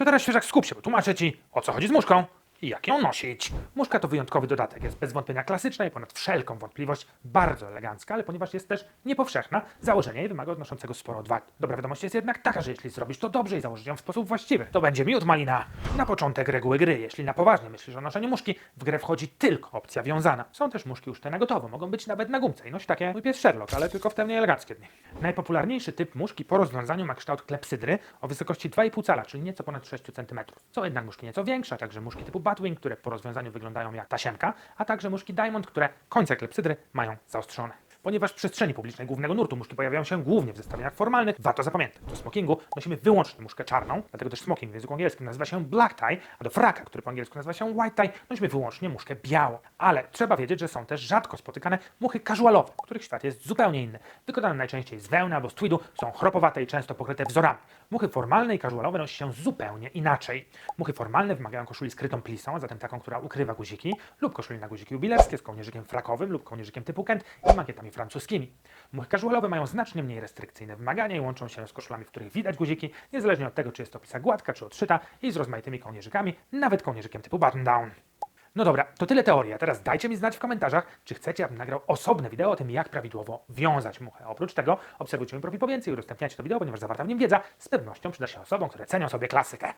To teraz świeżak skup się, bo tłumaczę Ci, o co chodzi z muszką i jak ją nosić. Muszka to wyjątkowy dodatek, jest bez wątpienia klasyczna i ponad wszelką wątpliwość bardzo elegancka, ale ponieważ jest też niepowszechna, założenie jej wymaga odnoszącego sporo odwagi. Dobra wiadomość jest jednak taka, że jeśli zrobisz to dobrze i założysz ją w sposób właściwy, to będzie miód malina. Na początek reguły gry. Jeśli na poważnie myślisz o noszeniu muszki, w grę wchodzi tylko opcja wiązana. Są też muszki już te na gotowo, mogą być nawet na gumce i noś takie mój pies Sherlock, ale tylko w te mniej eleganckie dni. Najpopularniejszy typ muszki po rozwiązaniu ma kształt klepsydry o wysokości 2,5 cala, czyli nieco ponad 6 cm. Są jednak muszki nieco większe, także muszki typu Batwing, które po rozwiązaniu wyglądają jak tasiemka, a także muszki Diamond, które końce klepsydry mają zaostrzone. Ponieważ w przestrzeni publicznej głównego nurtu muszki pojawiają się głównie w zestawieniach formalnych, warto zapamiętać, do smokingu nosimy wyłącznie muszkę czarną, dlatego też smoking w języku angielskim nazywa się black tie, a do fraka, który po angielsku nazywa się white tie, nosimy wyłącznie muszkę białą. Ale trzeba wiedzieć, że są też rzadko spotykane muchy casualowe, których świat jest zupełnie inny. Wykonane najczęściej z wełny albo z tweedu, są chropowate i często pokryte wzorami. Muchy formalne i casualowe nosi się zupełnie inaczej. Muchy formalne wymagają koszuli skrytą plisą, a zatem taką, która ukrywa guziki, lub koszuli na guziki jubilerskie z kołnierzykiem frakowym lub kołnierzykiem typu Kent i makietami francuskimi. Muchy casualowe mają znacznie mniej restrykcyjne wymagania i łączą się z koszulami, w których widać guziki, niezależnie od tego, czy jest to plisa gładka, czy odszyta i z rozmaitymi kołnierzykami, nawet kołnierzykiem typu button down. No dobra, to tyle teorii, a teraz dajcie mi znać w komentarzach, czy chcecie, abym nagrał osobne wideo o tym, jak prawidłowo wiązać muchę. Oprócz tego obserwujcie mój profil po więcej i udostępniajcie to wideo, ponieważ zawarta w nim wiedza z pewnością przyda się osobom, które cenią sobie klasykę.